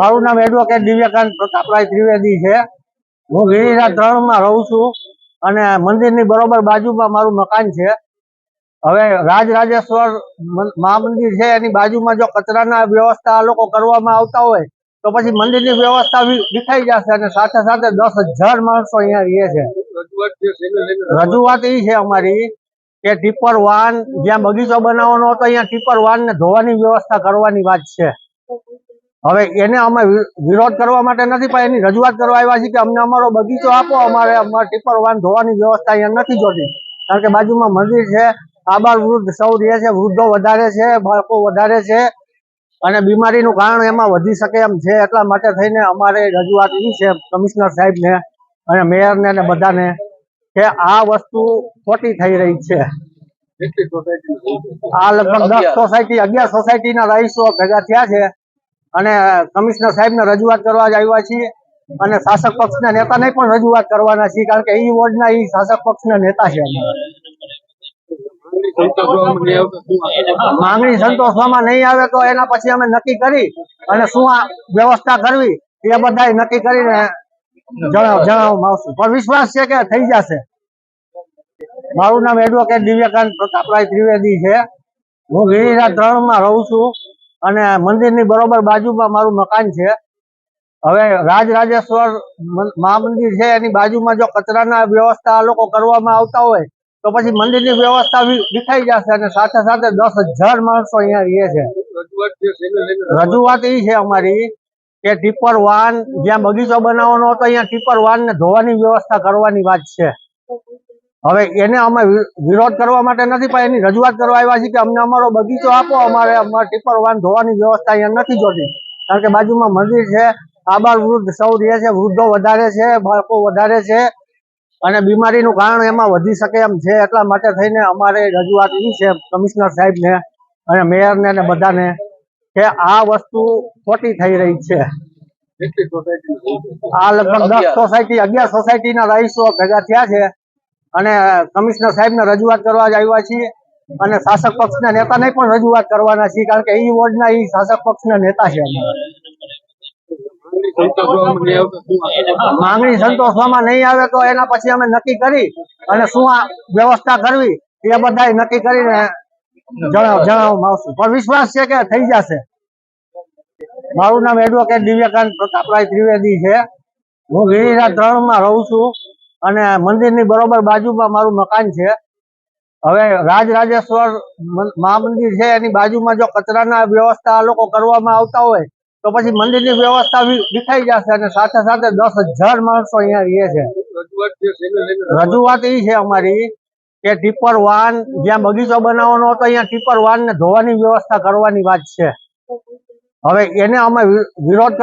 મારું નામ એડવોકેટ દિવ્યકાંત પ્રતાપરાય ત્રિવેદી છે. હું ગિરિરા ત્રણમાં રહું છું અને મંદિરની બરોબર બાજુમાં મારું મકાન છે. હવે રાજરાજેશ્વર મહામંદિર છે, એની બાજુમાં જો કચરાના વ્યવસ્થા આ લોકો કરવામાં આવતા હોય, તો પછી મંદિરની વ્યવસ્થા વિખાઈ જશે અને સાથે સાથે દસ હજાર માણસો અહીંયા રહે છે. રજૂઆત એ છે અમારી કે ટીપર વાન, જ્યાં બગીચો બનાવવાનો હતો અહીંયા ટીપર વાન ને ધોવાની વ્યવસ્થા કરવાની વાત છે. હવે એને અમે વિરોધ કરવા માટે નથી, પણ એની રજૂઆત કરવા આવ્યા છીએ કે અમને અમારો બગીચો આપો, અમારે અમારે ટીપર વાન ધોવાની વ્યવસ્થા અહીંયા નથી જોતી. કારણ કે બાજુમાં મંદિર છે, આબાર વૃદ્ધ સૌ રહે છે, વૃદ્ધો વધારે છે, બાળકો વધારે છે, અને બીમારીનું કારણ એમાં વધી શકે એમ છે, એટલા માટે થઈને અમારે રજૂઆત એ છે, કમિશનર સાહેબને અને મેયરને અને બધાને કે આ વસ્તુ ખોટી થઈ રહી છે. આ લગભગ દસ સોસાયટી, અગિયાર સોસાયટીના રહીશો ભેગા થયા છે અને કમિશનર સાહેબને રજૂઆત કરવા જ આવ્યા છીએ. અને શાસક પક્ષના નેતાને પણ રજૂઆત કરવાના છીએ, કારણ કે ઈ વોર્ડના ઈ શાસક પક્ષના નેતા છે. માંગણી સંતોષવામાં નહીં આવે તો એના પછી અમે નક્કી કરી અને શું આ વ્યવસ્થા કરવી એ બધા નક્કી કરીને જણાવ, જણાવવામાં આવશું. પણ વિશ્વાસ છે કે થઈ જશે. મારું નામ એડવોકેટ દિવ્યકાંત પ્રતાપરાય ત્રિવેદી છે. હું ગિરિરા ત્રણમાં રહું છું. અને મંદિરની બરોબર બાજુમાં મારું મકાન છે. હવે રાજરાજેશ્વર મહા મંદિર છે એની બાજુમાં જો કચરાના વ્યવસ્થા આ લોકો કરવામાં આવતા હોય તો પછી મંદિરની વ્યવસ્થા વિખાઈ જશે અને સાથે સાથે દસ હજાર માણસો અહીંયા રહે છે. રજૂઆત એ છે અમારી કે ટીપર વાન જ્યાં બગીચો બનાવવાનો હતો અહીંયા ટીપર વાન ને ધોવાની વ્યવસ્થા કરવાની વાત છે. હવે એને અમે વિરોધ કરવા માટે નથી, પણ એની રજૂઆત કરવા આવ્યા છીએ કે અમને અમારો બગીચો આપો, અમારે અમારે ટીપર વાન ધોવાની વ્યવસ્થા અહીંયા નથી જોતી. કારણ કે બાજુમાં મંદિર છે, આબાર વૃદ્ધ સૌ રહે છે, વૃદ્ધો વધારે છે, બાળકો વધારે છે, અને બીમારીનું કારણ એમાં વધી શકે એમ છે, એટલા માટે થઈને અમારે રજૂઆત એ છે, કમિશનર સાહેબને અને મેયરને અને બધાને કે આ વસ્તુ ખોટી થઈ રહી છે. આ લગભગ દસ સોસાયટી, અગિયાર સોસાયટીના રહીશો ભેગા થયા છે અને કમિશનર સાહેબને રજૂઆત કરવા જ આવ્યા છીએ. અને શાસક પક્ષના નેતાને પણ રજૂઆત કરવાના છીએ, કારણ કે એ વોર્ડના ના શાસક પક્ષના નેતા છે. માંગણી સંતોષવામાં નહીં આવે તો એના પછી અમે નક્કી કરી અને શું આ વ્યવસ્થા કરવી એ બધા નક્કી કરીને જણાવ, જણાવવામાં આવશું. પણ વિશ્વાસ છે કે થઈ જશે. મારું નામ એડવોકેટ દિવ્યકાંત પ્રતાપરાય ત્રિવેદી છે. હું ગિરિરા ત્રણમાં રહું છું. અને મંદિરની બરોબર બાજુમાં મારું મકાન છે. હવે રાજરાજેશ્વર મહા મહામંદિર છે એની બાજુમાં જો કચરાના વ્યવસ્થા આ લોકો કરવામાં આવતા હોય તો પછી મંદિરની વ્યવસ્થા વિખાઈ જશે અને સાથે સાથે દસ હજાર માણસો અહીંયા રહે છે. રજૂઆત એ છે અમારી કે ટીપર વાન જ્યાં બગીચો બનાવવાનો હતો અહીંયા ટીપર વાન ને ધોવાની વ્યવસ્થા કરવાની વાત છે. હવે એને અમે વિરોધ